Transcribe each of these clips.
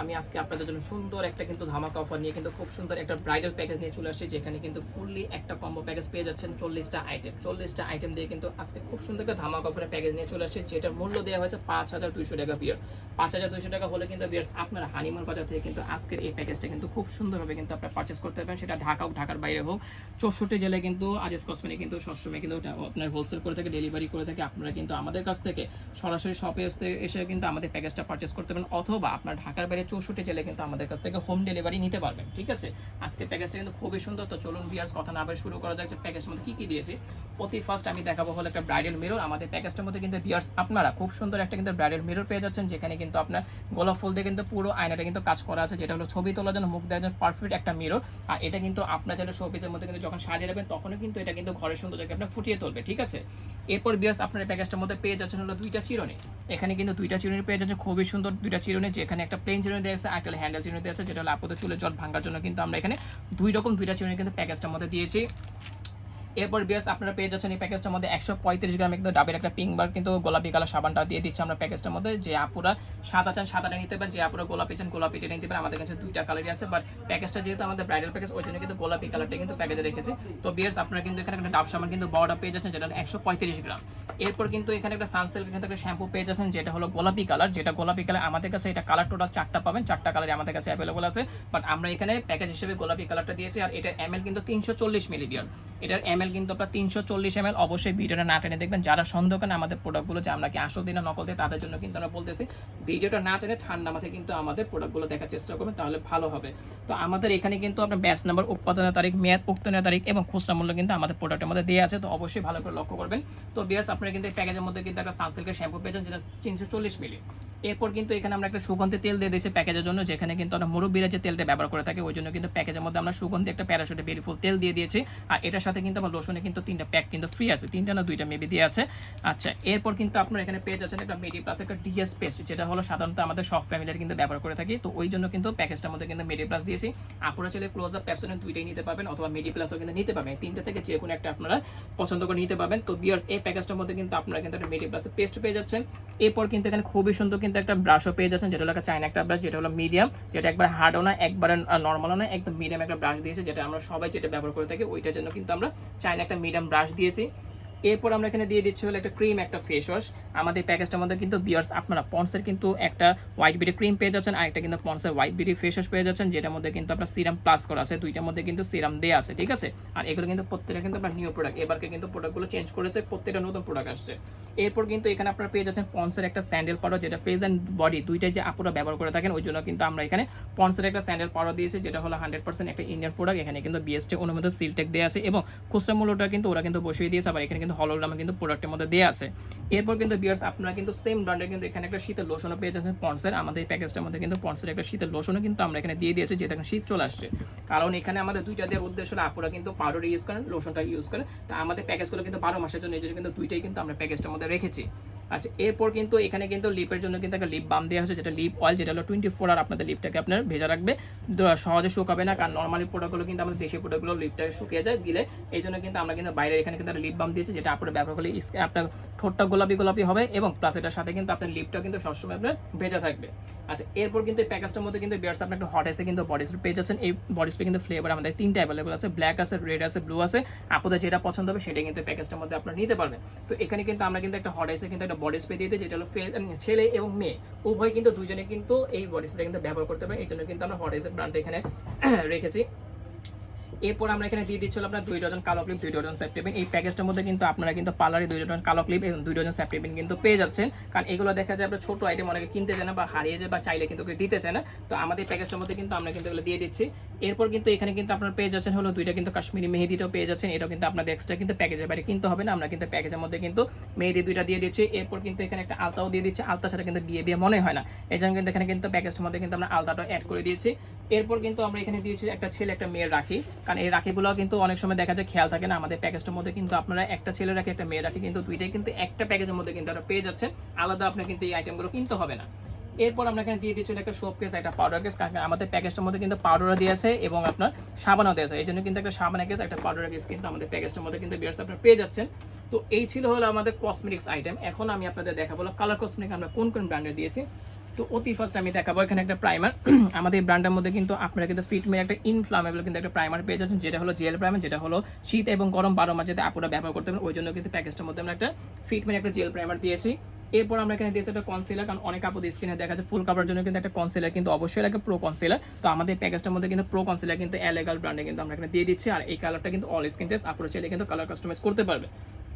আমি আজকে আপনাদের জন্য সুন্দর একটা কিন্তু ধামাকা অফার নিয়ে কিন্তু খুব সুন্দর একটা ব্রাইডাল প্যাকেজ নিয়ে চলে আসছি, যেখানে কিন্তু ফুললি একটা কম্বো প্যাকেজ পেয়ে যাচ্ছেন চল্লিশটা আইটেম চল্লিশটা আইটেম দিয়ে কিন্তু আজকে খুব সুন্দর একটা ধামাকা অফারের প্যাকেজ নিয়ে চলে আসছে, যেটার মূল্য দেওয়া হয়েছে পাঁচ হাজার দুইশো টাকা বিয়ার পাঁচ হাজার দুইশো টাকা হলে কিন্তু বিয়ার্স আপনারা হানিমুন বাজার থেকে কিন্তু আজকের এই প্যাকেজটা কিন্তু খুব সুন্দরভাবে কিন্তু আপনার পারচেস করতে পারবেন। সেটা ঢাকা হোক, ঢাকার বাইরে হোক চৌষট্টি জেলায় কিন্তু আজেস কসমেটিক কিন্তু সবসময় কিন্তু আপনার হোলসেল করে থাকে ডেলিভারি করে থাকে, আপনারা কিন্তু আমাদের কাছ থেকে সরাসরি শপে এসে কিন্তু আমাদের প্যাকেজটা পারচেস করতে পারেন অথবা আপনার ঢাকার বাইরে চৌষট্টি জেলে কিন্তু আমাদের কাছ থেকে হোম ডেলিভারি নিতে পারবেন, ঠিক আছে? আজকে প্যাকেজটা কিন্তু খুবই সুন্দর, তো চলুন বিয়ার্স কথা না বলে শুরু করা যাক যে প্যাকেজের মধ্যে কী কী দিয়েছি। প্রতি ফার্স্ট আমি দেখাবো হলো একটা ব্রাইডাল মিরর আমাদের প্যাকেজটার মধ্যে কিন্তু বিয়ার্স আপনারা খুব সুন্দর একটা কিন্তু ব্রাইডাল মিরর পেয়ে যাচ্ছেন, যেখানে কিন্তু আপনার গোলাপ ফুল দিয়ে কিন্তু পুরো আয়নাটা কিন্তু কাজ করা আছে, যেটা হলো ছবি তোলার জন্য মুখ দেওয়ার জন্য পারফেক্ট একটা মিরর আর এটা কিন্তু আপনার চাইলে শোপিসের মধ্যে কিন্তু যখন সাজিয়ে রাখবেন তখনও কিন্তু এটা কিন্তু ঘরের সৌন্দর্যকে আপনার ফুটিয়ে তুলবে, ঠিক আছে? এরপর বিয়ার্স আপনার প্যাকেজটার মধ্যে পেয়ে যাচ্ছেন হলো দুইটা চিরনি। এখানে কিন্তু দুইটা চিরনি পেয়ে যাচ্ছে খুবই সুন্দর দুইটা চিরুনি, যেখানে একটা প্লেন চিরনি দেওয়া আছে একটা হ্যান্ডেল চিরনি দেওয়া আছে, যেটা হলো আপাতত চুলে জল ভাঙার জন্য কিন্তু আমরা এখানে দুই রকম দুইটা চিরনি কিন্তু প্যাকেজটার মধ্যে দিয়েছি। এরপর বিয়াস আপনারা পেয়ে যাচ্ছেন এই প্যাকেজটার মধ্যে একশো পঁয়ত্রিশ গ্রাম কিন্তু ডাবের একটা পিঙ্ক বার কিন্তু গোলাপি কালার সাবানটা দিয়ে দিচ্ছে আমরা প্যাকেজটার মধ্যে। যে আপুরা সাদা চান সাদাটা নিতে পারেন, যে আপুরা গোলাপি চান গোলাপিটা নিতে পারেন, আমাদের কাছে দুইটা কালারই আছে বাট প্যাকেজটা যেহেতু আমাদের ব্রাইডাল প্যাকেজ ওই জন্য কিন্তু গোলাপি কালারটা কিন্তু প্যাকেজে রেখেছি। তো বিয়ার্স, আপনারা কিন্তু এখানে একটা ডাব সাবান কিন্তু বড়টা পেয়ে যাচ্ছেন, যেটা একশো পঁয়ত্রিশ গ্রাম। এরপর কিন্তু এখানে একটা সানসিল্ক কিন্তু একটা শ্যাম্পু পেয়ে যাচ্ছেন, যেটা হলো গোলাপি কালার যেটা গোলাপি কালার আমাদের কাছে, এটা কালার টোটাল চারটা পাবেন, চারটা কালার আমাদের কাছে অ্যাভেলেবল আছে। বাট আমরা এখানে প্যাকেজ হিসেবে গোলাপি কালারটা দিয়েছি, আর এটার এমএল কিন্তু তিনশো চল্লিশ মিলি বিয়ার্স। এটার এমএল কিন্তু আপনার তিনশো চল্লিশ এমএল অবশ্যই ভিডিওটা না টেনে দেখবেন। যারা সন্দেহ করেন আমাদের প্রোডাক্টগুলো যে আমরা কি আসল দিনে নকল দিই, তাদের জন্য কিন্তু আমরা বলতেছি, ভিডিওটা না টেনে ঠান্ডা মাথায় কিন্তু আমাদের প্রোডাক্টগুলো দেখার চেষ্টা করবেন, তাহলে ভালো হবে। তো আমাদের এখানে কিন্তু আপনার ব্যাচ নাম্বার উৎপাদনের তারিখ, মেয়াদ উত্তনের তারিখ এবং খুচরা মূল্য কিন্তু আমাদের প্রোডাক্টের মধ্যে দেওয়া আছে, তো অবশ্যই ভালো করে লক্ষ্য করবেন। তো বিয়ার্স আপনারা কিন্তু এই প্যাকেজের মধ্যে কিন্তু একটা সানসিল্কের শ্যাম্পু পেয়েছেন যেটা তিনশো চল্লিশ মিলি এরপর কিন্তু এখানে আমরা একটা সুগন্ধি তেল দিয়ে দিয়েছি প্যাকেজের জন্য, যেখানে কিন্তু আমরা মুরব্বীরা যে তেলটা ব্যবহার করে থাকি, ওই জন্য কিন্তু প্যাকেজের মধ্যে আমরা সুগন্ধি, একটা প্যারাশুটে বেরিফুল তেল দিয়ে দিয়েছি। আর এটার সাথে কিন্তু লোশনে কিন্তু তিনটা প্যাক কিন্তু ফ্রি আছে। তিনটা না দুইটা মেবি দিয়ে আছে। আচ্ছা এরপর কিন্তু আপনারা এখানে পেয়ে যাচ্ছেন একটা মেডি প্লাস একটা ডিএস পেস্ট যেটা হলো সাধারণত আমাদের সব ফ্যামিলির কিন্তু ব্যবহার করে থাকি। তো ওই জন্য কিন্তু প্যাকেজটার মধ্যে কিন্তু মেডি প্লাস দিয়েছি। আপনারা চাইলে ক্লোজ আপ প্যাপসনের দুইটাই নিতে পারবেন, অথবা মেডি প্লাসও কিন্তু নিতে পারবেন। তিনটা থেকে যে কোনো একটা আপনারা পছন্দ করে নিতে পারবেন। তো বিয়ার্স এই প্যাকেজটার মধ্যে কিন্তু আপনারা কিন্তু একটা মেডি প্লাসের পেস্ট পেয়ে যাচ্ছেন। এরপর কিন্তু এখানে খুবই সুন্দর কিন্তু একটা ব্রাশও পেয়ে যাচ্ছেন, যেটা হলো একটা চাইনা একটা ব্রাশ যেটা হলো মিডিয়াম যেটা একবার হার্ডও না, একবার নর্মালও না, একদম মিডিয়াম একটা ব্রাশ দিয়েছে, যেটা আমরা সবাই যেটা ব্যবহার করে থাকি, ওইটার জন্য কিন্তু আমরা চাইনা একটা মিডিয়াম ব্রাশ দিয়েছি। এরপর আমরা এখানে দিয়ে দিচ্ছি হলো একটা ক্রিম একটা ফেস ওয়াশ আমাদের প্যাকেজটার মধ্যে কিন্তু বিয়ার্স আপনারা পন্সের কিন্তু একটা হোয়াইট বিডি ক্রিম পেয়ে যাচ্ছেন, আর একটা কিন্তু পন্সের হোয়াইট বিডি ফেস ওয়াশ পেয়ে যাচ্ছেন, যেটার মধ্যে কিন্তু আপনার সিরাম প্লাস করা আছে, দুইটার মধ্যে কিন্তু সিরাম দেওয়া আছে, ঠিক আছে? আর এগুলো কিন্তু প্রত্যেকটা কিন্তু আপনার নিউ প্রোডাক্ট এবারকে কিন্তু প্রোডাক্টগুলো চেঞ্জ করেছে, প্রত্যেকটা নতুন প্রোডাক্ট আসছে। এরপর কিন্তু এখানে আপনারা পেয়ে যাচ্ছেন পন্সের একটা স্যান্ডেল পাউডার যেটা ফেস অ্যান্ড বডি দুইটাই যে আপুরা ব্যবহার করে থাকেন, ওই জন্য কিন্তু আমরা এখানে পন্সের একটা স্যান্ডেল পাউডার দিয়েছি, যেটা হলো হান্ড্রেড পার্সেন্ট একটা ইন্ডিয়ান প্রোডাক্ট এখানে কিন্তু বিএসটি অনুমোদিত সিলটেক দেওয়া আছে এবং খুচরা মূল্যটা কিন্তু ওরা কিন্তু বসিয়ে দিয়েছে, আবার এখানে কিন্তু হলোগ্রামে কিন্তু প্রোডাক্টের মধ্যে দেওয়া আছে। এরপর কিন্তু বিয়ার্স আপনারা কিন্তু সেম ব্র্যান্ডের কিন্তু এখানে একটা শীতের লোশনও পেয়ে যাচ্ছেন পন্সের। আমাদের এই প্যাকেজটার মধ্যে কিন্তু পন্সের একটা শীতের লোশনও কিন্তু আমরা এখানে দিয়ে দিয়েছি, যেটা শীত চলে আসছে। কারণ এখানে আমাদের দুইটা দেওয়ার উদ্দেশ্য আপনারা কিন্তু পাউডার ইউজ করেন লোশনটা ইউজ করেন। তা আমাদের প্যাকেজগুলো কিন্তু বারো মাসের জন্য, এই জন্য কিন্তু দুইটাই কিন্তু আমরা প্যাকেজটার মধ্যে রেখেছি। আচ্ছা এরপর কিন্তু এখানে কিন্তু লিপের জন্য কিন্তু একটা লিপ বাম দেওয়া হচ্ছে যেটা লিপ অয়েল যেটা হলো টোয়েন্টি ফোর আর আপনাদের লিপটাকে আপনার ভেজা রাখবে। সহজে শুকাবে না, কারণ নর্মালি প্রোডাক্টগুলো কিন্তু আমাদের দেশি প্রোডাক্টগুলো লিপটাকে শুকিয়ে যায় দিলে। এই জন্য কিন্তু আমরা কিন্তু বাইরে এখানে কিন্তু একটা লিপ বাম দিয়েছি, যেটা আপনার ব্যবহার করলে আপনার ঠোঁটটা গোলাপি গোলাপি হবে এবং প্লাস এটার সাথে কিন্তু আপনার লিপটা কিন্তু সবসময় আপনার ভেজা থাকবে। আচ্ছা এরপর কিন্তু এই প্যাকেজটার মধ্যে কিন্তু বিয়ার্স আপনার একটা হট এসে কিন্তু বডি স্প্রে পেয়ে যাচ্ছেন। এই বডি স্প্রে কিন্তু ফ্লেভার আমাদের তিনটা অ্যাভেলেবল আছে ব্ল্যাক আছে রেড আছে ব্লু আছে। আপনাদের যেটা পছন্দ হবে সেটা কিন্তু প্যাকেজটার মধ্যে আপনারা নিতে পারবেন। তো এখানে কিন্তু আমরা কিন্তু একটা হট এসে কিন্তু একটা বডি স্প্রে দিয়ে দিই, যেটা হলো ছেলে এবং মেয়ে। উভয় কিন্তু দুজনে কিন্তু এই বডি স্প্রে কিন্তু ব্যবহার করতে পারে এই জন্য কিন্তু আমরা হট ব্র্যান্ড এখানে রেখেছি। এরপর আমরা এখানে দিয়ে দিচ্ছিল আপনার দুই ডজন কালো ক্লিপ, দুই ডজন সেপ্টেপিন এই প্যাকেজটার মধ্যে কিন্তু আপনারা কিন্তু পার্লারে দুই ডজন কালো ক্লিপ এবং দুই ডজন সেপ্টেপিন কিন্তু পেয়ে যাচ্ছেন। কারণ এগুলো দেখা যায় আপনার ছোট আইটেম অনেকে কিনতে চায় না বা হারিয়ে যায় বা চাইলে কিন্তু দিতে চায় না। তো আমাদের প্যাকেজটার মধ্যে কিন্তু আমরা কিন্তু এগুলো দিয়ে দিচ্ছি। এরপর কিন্তু এখানে কিন্তু আপনার পেয়ে যাচ্ছেন হলো দুইটা কিন্তু কাশ্মীরি মেহেদিটাও পেয়ে যাচ্ছেন। এটাও কিন্তু আপনাদের এক্সট্রা কিন্তু প্যাকেজের বাইরে কিনতে হবে না। আমরা কিন্তু প্যাকেজের মধ্যে কিন্তু মেহেদি দুইটা দিয়ে দিচ্ছি। এরপর কিন্তু এখানে একটা আলতাও দিয়ে দিচ্ছি। আলতা ছাড়া কিন্তু বিয়ে বিয়ে মনে হয় না। এই জন্য কিন্তু এখানে কিন্তু প্যাকেজটার মধ্যে কিন্তু আমরা আলতাটা অ্যাড করে দিয়েছি। এরপর কিন্তু আমরা এখানে দিয়েছি একটা ছেলে, একটা মেয়ের রাখি। কারণ এই রাখিগুলো কিন্তু অনেক সময় দেখা যায় খেয়াল থাকে না, আমাদের প্যাকেজটার মধ্যে কিন্তু আপনারা একটা ছেলে রাখি, একটা মেয়ে রাখি, কিন্তু দুইটাই কিন্তু একটা প্যাকেজের মধ্যে কিন্তু আপনারা পেয়ে যাচ্ছেন। আলাদা আপনার কিন্তু এই আইটেমগুলো কিনতে হবে না। এরপর আমরা এখানে দিয়ে দিচ্ছি একটা সোপ কেস একটা পাউডার কেস কারণ আমাদের প্যাকেজটার মধ্যে কিন্তু পাউডারও দিয়েছে এবং আপনার সাবানও দিয়েছে এই জন্য কিন্তু একটা সাবান কেস একটা পাউডার কেস কিন্তু আমাদের প্যাকেজটার মধ্যে কিন্তু বিয়ার্স আপনারা পেয়ে যাচ্ছেন। তো এই ছিল হলো আমাদের কসমেটিক্স আইটেম এখন আমি আপনাদের দেখাবো কালার কসমেটিক আমরা কোন কোন ব্র্যান্ডের দিয়েছি। তো অতি ফার্স্ট আমি দেখাবো। এখানে একটা প্রাইমার আমাদের এই ব্র্যান্ডের মধ্যে কিন্তু আপনারা কিন্তু ফিটমের একটা ইনফ্লামেবল কিন্তু একটা প্রাইমার পেয়ে যাচ্ছেন, যেটা হলো জেল প্রাইমার যেটা হলো শীত এবং গরম বারো মাস যাতে আপুরা ব্যবহার করতে পারেন, ওই জন্য কিন্তু প্যাকেজটার মধ্যে আমরা একটা ফিটমের একটা জেল প্রাইমার দিয়েছি। এরপর আমরা এখানে দিয়েছি একটা কনসিলার কারণ অনেক আপদ স্কিনে দেখা যাচ্ছে ফুল কাভার জন্য কিন্তু একটা কনসিলার কিন্তু অবশ্যই লাগে প্রো কনসিলার তো আমাদের প্যাকেজটার মধ্যে কিন্তু প্রো কনসিলার কিন্তু অ্যালেগাল ব্র্যান্ডে কিন্তু আমরা এখানে দিয়ে দিচ্ছি। আর এই কালারটা কিন্তু অল স্কিন টেস্ট আপনারা চাইলে কিন্তু কালার কাস্টমাইজ করতে পারবে।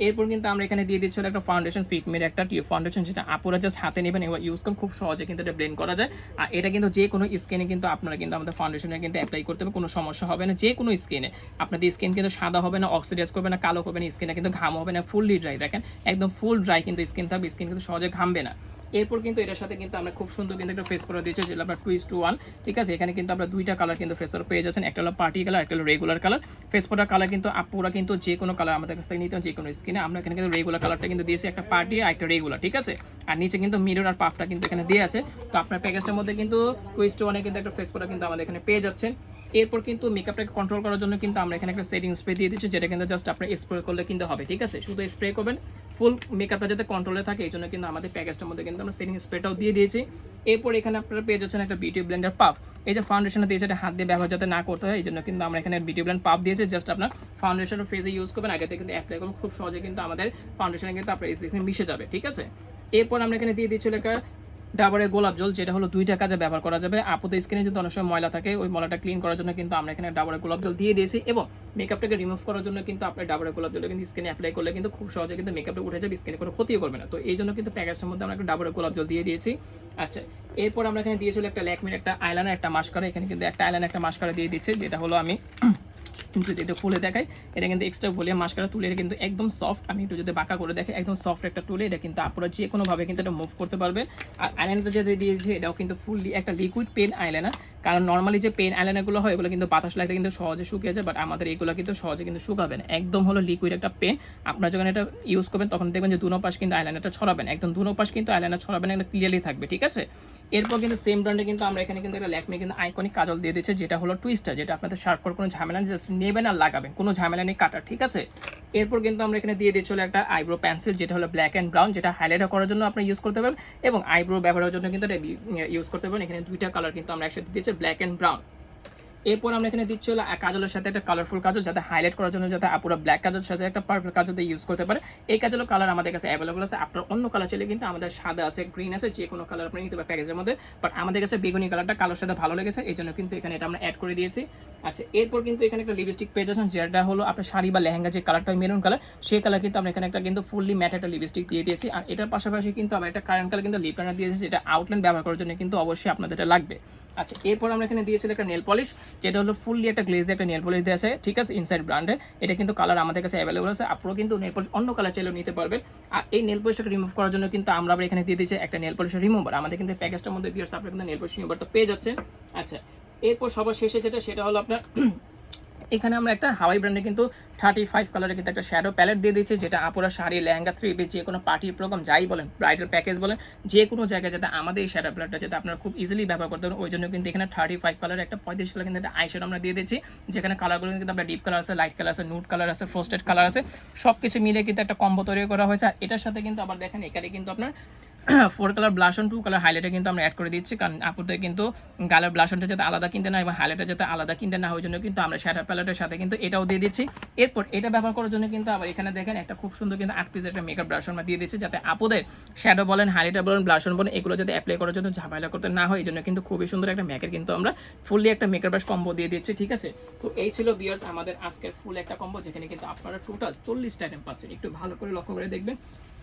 এরপর কিন্তু আমরা এখানে দিয়ে দিচ্ছি একটা ফাউন্ডেশন ফিটমের একটা টিউব ফাউন্ডেশন যেটা আপুরা জাস্ট হাতে নেবেন এবার ইউজ করুন, খুব সহজে কিন্তু এটা ব্লেন্ড করা যায়। আর এটা কিন্তু যে কোনো স্কিনে কিন্তু আপনারা কিন্তু আমাদের ফাউন্ডেশনে কিন্তু অ্যাপ্লাই করতে হবে, কোনো সমস্যা হবে না। যে কোনো স্কিনে আপনাদের স্কিন কিন্তু সাদা হবে না অক্সিডাইজ করবে না, কালো হবে না স্কিনে কিন্তু ঘাম হবে না ফুললি ড্রাই দেখেন, একদম ফুল ড্রাই কিন্তু স্কিন থাকবে স্কিন কিন্তু সহজে ঘামবে না। এরপর কিন্তু এটার সাথে কিন্তু আমরা খুব সুন্দর কিন্তু একটা ফেস করে দিয়েছি, যেটা আমরা টুইস্ট টু ওয়ান ঠিক আছে? এখানে কিন্তু আমরা দুইটা কালার কিন্তু ফেস পেয়ে যাচ্ছেন। একটা হলো পার্টি কালার একটা হলো রেগুলার কালার ফেস ফোটার কালার কিন্তু আপুরা কিন্তু যে কোনো কালার আমাদের কাছ থেকে নিতে যে কোনো স্কিনে আমরা এখানে কিন্তু রেগুলার কালারটা কিন্তু দিয়েছি, একটা পার্টি আর একটা রেগুলার ঠিক আছে? আর নিচে কিন্তু মিরর আর পাফটা কিন্তু এখানে দিয়ে আছে। তো আপনার প্যাকেজটার মধ্যে কিন্তু টুইস্ট টু ওয়ানে কিন্তু একটা ফেস ফোটা কিন্তু আমাদের এখানে পেয়ে যাচ্ছেন। এরপর কিন্তু মেকআপটাকে কন্ট্রোল করার জন্য কিন্তু আমরা এখানে একটা সেটিং স্প্রে দিয়ে দিচ্ছি, যেটা কিন্তু জাস্ট আপনি স্প্রে করলে কিন্তু হবে, ঠিক আছে? শুধু স্প্রে করবেন ফুল মেকআপটা যাতে কন্ট্রোলে থাকে এই জন্য কিন্তু আমাদের প্যাকেজটার মধ্যে কিন্তু আমরা সেটিং স্প্রেটাও দিয়ে দিয়েছি। এরপর এখানে আপনারা পেয়ে যাচ্ছেন একটা বিউটি ব্লেন্ডার পাফ এই যে ফাউন্ডেশনটা দিয়েছে এটা হাত দিয়ে ব্যবহার যাতে না করতে হয় এই জন্য কিন্তু আমরা এখানে বিউটি ব্লেন্ড পাফ দিয়েছি জাস্ট আপনার ফাউন্ডেশনের ফেজে ইউজ করবেন, আগে থেকে কিন্তু অ্যাপ্লাই করুন, খুব সহজে কিন্তু আমাদের ফাউন্ডেশনে কিন্তু আপনার মিশে যাবে, ঠিক আছে? এরপর আমরা এখানে দিয়ে দিচ্ছি একটা ডাবরের গোলাপ জল, যেটা হলো দুইটা কাজে ব্যবহার করা যাবে। আপুদের স্কিনে যদি অনেক সময় ময়লা থাকে, ওই ময়লাটা ক্লিন করার জন্য কিন্তু আমরা এখানে ডাবরের গোলাপ জল দিয়ে দিয়েছি এবং মেকআপটাকে রিমুভ করার জন্য কিন্তু আপনার ডাবরের গোলাপ জল কিন্তু স্কিনে অ্যাপ্লাই করলে কিন্তু খুব সহজে কিন্তু মেকআপটা উঠে যাবে স্কিনে কোনো ক্ষতিও করবে না। তো এই জন্য কিন্তু প্যাকেজটার মধ্যে আমরা একটা ডাবরের গোলাপ জল দিয়ে দিয়েছি। আচ্ছা এরপর আমরা এখানে দিয়েছিল একটা ল্যাকমির, একটা আইলাইনার একটা মাস্কারা এখানে কিন্তু একটা আইলাইনার একটা মাস্কারা দিয়ে দিচ্ছে, যেটা হলো আমি যদি এটা খুলে দেখাই, এটা কিন্তু এক্সট্রা ভলিউম মাস্কারা তুলে এটা কিন্তু একদম সফট আমি একটু যদি বাঁকা করে দেখে, একদম সফট একটা তুলে এটা কিন্তু আপনারা যে কোনোভাবে কিন্তু এটা মুভ করতে পারবেন। আর আইলাইনারটা যেটা দিয়েছে, এটাও কিন্তু ফুললি একটা লিকুইড পেন আইলাইনার কারণ নর্মালি যে পেন আইলাইনারগুলো হয়, এগুলো কিন্তু বাতাস লাগলে কিন্তু সহজে শুকিয়ে যায় বাট আমাদের এগুলো কিন্তু সহজে কিন্তু শুকাবে না। একদম হলো লিকুইড একটা পেন আপনারা যখন এটা ইউজ করবেন, তখন দেখবেন যে দুনো পাশ কিন্তু আইলাইনারটা ছড়াবেন একদম দুনো পাশ কিন্তু আইলাইনার ছড়াবেন একটা ক্লিয়ারলি থাকবে, ঠিক আছে? এরপর কিন্তু সেম ব্র্যান্ডে কিন্তু আমরা এখানে কিন্তু একটা ল্যাকমে কিন্তু আইকনিক কাজল দিয়ে দিচ্ছে যেটা হলো টুইস্টার যেটা আপনাদের শার্প করার কোনো ঝামেলা জাস্ট নেবেন আর লাগাবেন, কোনো ঝামেলা নেই, কাটার, ঠিক আছে? এরপর কিন্তু আমরা এখানে দিয়ে দিয়ে চলে একটা আইব্রো পেন্সিল, যেটা হলো ব্ল্যাক অ্যান্ড ব্রাউন যেটা হাইলাইট করার জন্য আপনি ইউজ করতে পারেন এবং আইব্রো ব্যবহারের জন্য কিন্তু ইউজ করতে পারেন এখানে দুইটা কালার কিন্তু আমরা একসাথে দিয়েছি ব্ল্যাক অ্যান্ড ব্রাউন এরপর আমরা এখানে দিচ্ছি হলো কাজলের সাথে একটা কালারফুল কাজল, যাতে হাইলাইট করার জন্য যাতে আপুরা ব্ল্যাক কাজলের সাথে একটা পার্পল কাজল দিয়ে ইউজ করতে পারে। এই কাজলের কালার আমাদের কাছে অ্যাভেলেবল আছে। আপনার অন্য কালার চাইলে কিন্তু আমাদের সাদা আছে গ্রিন আছে, যে কোনো কালার আপনি নিতে পারেন প্যাকেজের মধ্যে। বাট আমাদের কাছে বেগুনি কালারটা কালোর সাথে ভালো লেগেছে, এই জন্য কিন্তু এখানে এটা আমরা অ্যাড করে দিয়েছি। আচ্ছা এরপর কিন্তু এখানে একটা লিপস্টিক পেয়ে যাচ্ছেন যেটা হলো আপনার শাড়ি বা লেহেঙ্গা যে কালারটা মেরুন কালার সেই কালার কিন্তু আমরা এখানে একটা কিন্তু ফুললি ম্যাট একটা লিপস্টিক দিয়ে দিয়েছি। আর এটার পাশাপাশি কিন্তু আমরা একটা কারেন্ট কালার কিন্তু লিপ লাইনার দিয়েছি, যেটা আউটলাইন ব্যবহার করার জন্য কিন্তু অবশ্যই আপনাদের এটা লাগবে। আচ্ছা এরপর আমরা এখানে দিয়েছিলাম একটা নেল পলিশ যেটা হলো ফুললি একটা গ্লেজে একটা নেল পলিশ দিয়ে আছে, ঠিক আছে ইনসাইড ব্র্যান্ডের এটা কিন্তু কালার আমাদের কাছে অ্যাভেলেবল আছে। আপনারাও কিন্তু নেল পলিশ অন্য কালার চাইলেও নিতে পারবেন। আর এই নেল পলিশটাকে রিমুভ করার জন্য কিন্তু আমরা আবার এখানে দিয়ে দিচ্ছি একটা নেল পলিশের রিমুভার আমাদের কিন্তু প্যাকেজটার মধ্যে বিয়ার্স আপনার কিন্তু নেল পলিশ রিমুভারটা পেয়ে যাচ্ছে আচ্ছা এরপর সবার শেষে যেটা, সেটা হলো আপনার এখানে আমরা একটা হাওয়াই ব্র্যান্ডে কিন্তু থার্টি ফাইভ কালারের কিন্তু একটা শ্যাডো প্যালেট দিয়ে দিচ্ছি যেটা আপুরা শাড়ি, লেহেঙ্গা থ্রি পিস যে কোনো পার্টি প্রোগ্রাম যাই বলেন ব্রাইডাল প্যাকেজ বলেন, যে কোনো জায়গায় যাতে আমাদের এই শ্যাডো প্যালেটটা যাতে আপনারা খুব ইজিলি ব্যবহার করতে পারেন, ওই জন্য কিন্তু এখানে থার্টি ফাইভ কালারের একটা পঁয়ত্রিশ কালার কিন্তু একটা আইশ্যাডো আমরা দিয়ে দিচ্ছি যেখানে কালারগুলো কিন্তু আপনার ডিপ কালার আছে লাইট কালার আছে নুট কালার আছে ফ্রোস্টেড কালার আছে সব কিছু মিলে কিন্তু একটা কম্বো তৈরি করা হয়েছে, আর এটার সাথে কিন্তু আবার দেখেন, এখানে কিন্তু আপনার four colour blush blush on two colour হাইলাইটে কিন্তু আমরা অ্যাড করে দিচ্ছি। কারণ আপুদের কিন্তু গালের ব্লাশনটা যাতে আলাদা কিনতে না এবং হাইলাইটার যাতে আলাদা কিনতে না ওই জন্য কিন্তু আমরা শ্যাটার প্যালেটের সাথে কিন্তু এটাও দিয়ে দিচ্ছি। এরপর এটা ব্যবহার করার জন্য কিন্তু আবার এখানে দেখেন একটা খুব সুন্দর কিন্তু আট পিস একটা মেকআপ ব্রাশ আমরা দিয়ে দিচ্ছি, যাতে আপুদের শ্যাডো বলেন হাইলাইটার বলেন ব্লাশ ব্লাশন বলেন, এগুলো যাতে অ্যাপ্লাই করার জন্য ঝামেলা করতে না হয়, এই জন্য কিন্তু খুবই সুন্দর একটা মেকের কিন্তু আমরা ফুললি একটা মেকআপ ব্রাশ কম্বো দিয়ে দিচ্ছি, ঠিক আছে? তো এই ছিল বিয়ার্স আমাদের আজকের ফুল একটা কম্বো যেখানে কিন্তু আপনারা টোটাল চল্লিশটা আইটেম পাচ্ছেন। একটু ভালো করে লক্ষ্য করে দেখবেন।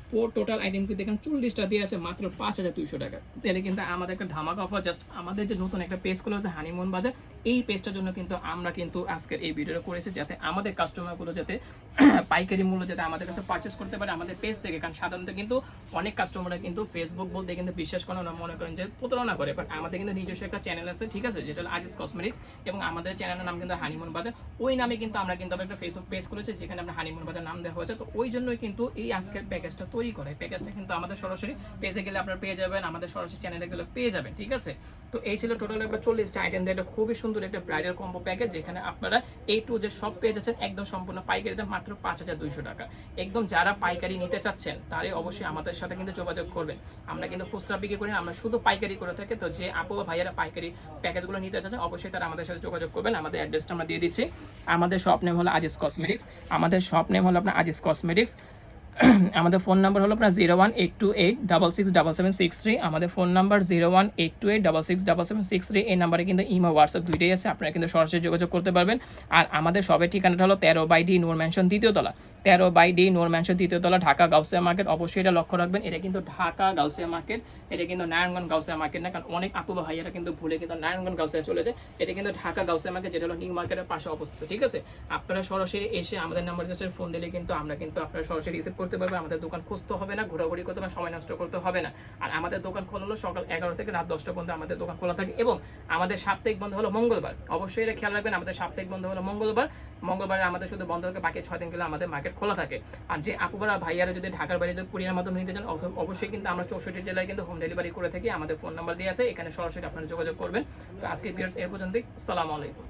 ফোর টোটাল আইটেম কিন্তু এখানে চল্লিশটা দিয়ে আছে, মাত্র পাঁচ হাজার দুইশো টাকা। তাহলে কিন্তু আমাদের একটা ধামাকা অফার জাস্ট আমাদের যে নতুন একটা পেজ খুলে আছে হানিমুন বাজার এই পেজটার জন্য কিন্তু আমরা কিন্তু আজকের এই ভিডিওটা করেছি, যাতে আমাদের কাস্টমারগুলো যাতে পাইকারি মূল্য যাতে আমাদের কাছে পারচেস করতে পারে আমাদের পেজ থেকে। কারণ সাধারণত কিন্তু অনেক কাস্টমাররা কিন্তু ফেসবুক বলতে কিন্তু বিশ্বাস করে না, মনে করেন যে প্রতারণা করে। বাট আমাদের কিন্তু নিজস্ব একটা চ্যানেল আছে, ঠিক আছে, যেটা হলো আজিস কসমেটিক্স এবং আমাদের চ্যানেলের নাম কিন্তু হানিমুন বাজার ওই নামে কিন্তু আমরা কিন্তু একটা ফেসবুক পেজ করেছি যেখানে আমরা হানিমুন বাজার নাম দেওয়া হয়েছে। তো ওই জন্যই কিন্তু এই আজকের প্যাকেজটা তৈরি করে। প্যাকেজটা কিন্তু আমাদের সরাসরি পেজে গেলে আপনারা পেয়ে যাবেন, আমাদের সরাসরি চ্যানেলে গেলে পেয়ে যাবেন, ঠিক আছে? তো এই ছিল টোটাল একটা চল্লিশটা আইটেম দিয়ে একটা খুবই সুন্দর একটা ব্রাইডাল কম্বো প্যাকেজ যেখানে আপনারা এই টু যে সব পেয়ে যাচ্ছেন, একদম সম্পূর্ণ পাইকারি দাম মাত্র পাঁচ হাজার দুইশো টাকা। একদম যারা পাইকারি নিতে চাচ্ছেন, তারই অবশ্যই আমাদের সাথে কিন্তু যোগাযোগ করবেন। আমরা কিন্তু খুচরা বিক্রি করি আমরা শুধু পাইকারি করে থাকি। তো যে আপু বা ভাইয়ারা পাইকারি প্যাকেজগুলো নিতে চাচ্ছেন, অবশ্যই তারা আমাদের সাথে যোগাযোগ করবেন। আমাদের অ্যাড্রেসটা আমরা দিয়ে দিচ্ছি। আমাদের শপ নেম হলো আজিজ কসমেটিক্স আমাদের শপ নেম হলো আপনার আজিজ কসমেটিক্স আমাদের ফোন নাম্বার হলো আপনার zero one eight two eight double six double seven six three. আমাদের phone number zero one eight two eight double six double seven six three. এই নাম্বারে কিন্তু ইমো, হোয়াটসঅ্যাপ দুইটাই আছে। আপনারা কিন্তু সরাসরি যোগাযোগ করতে পারবেন। আর আমাদের সবের ঠিকানাটা হলো তেরো বাই ডি, নূর মেনশন দ্বিতীয় তলা। তেরো বাই ডি নোর ম্যানশন দ্বিতীয় তলা ঢাকা গাউসিয়া মার্কেট। অবশ্যই এটা লক্ষ্য রাখবেন, এটা কিন্তু ঢাকা গাউসিয়া মার্কেট, এটা কিন্তু নারায়ণগঞ্জ গাউসিয়া মার্কেট না, কারণ অনেক আপু বা ভাইয়ারা কিন্তু ভুলে কিন্তু নারায়ণগঞ্জ গাউসিয়া চলে যায়। এটা কিন্তু ঢাকা গাউসিয়া মার্কেট, যেটা হলো নিউ মার্কেটের পাশে অবস্থিত, ঠিক আছে? আপনারা সরাসরি এসে আমাদের নাম্বার জাস্ট ফোন দিলে কিন্তু আমরা কিন্তু আপনারা সরাসরি রিসিভ করতে পারব, আমাদের দোকান খুঁজতে হবে না, ঘোরাঘুরি করতে হবে, সময় নষ্ট করতে হবে না। আর আমাদের দোকান খোলা হলো সকাল এগারো থেকে রাত দশটা পর্যন্ত আমাদের দোকান খোলা থাকে এবং আমাদের সাপ্তাহিক বন্ধ হলো মঙ্গলবার। অবশ্যই এটা খেয়াল রাখবেন, আমাদের সাপ্তাহিক বন্ধ হলো মঙ্গলবার। মঙ্গলবারে আমাদের শুধু বন্ধ থাকে, বাকি ছয় দিন গেলে আমাদের মার্কেট খোলা থাকে। আর যে আপুরা ভাইয়ারা যদি ঢাকার বাইরে কুরিয়ার মাধ্যমে নিতে চান অবশ্যই কিন্তু আমরা চৌষট্টি জেলায় কিন্তু হোম ডেলিভারি করে থাকি। আমাদের ফোন নাম্বার দিয়ে আছে, এখানে সরাসরি আপনারা যোগাযোগ করবেন। তো আজকে পিয়ার্স এর পর্যন্তই। সালাম আলাইকুম।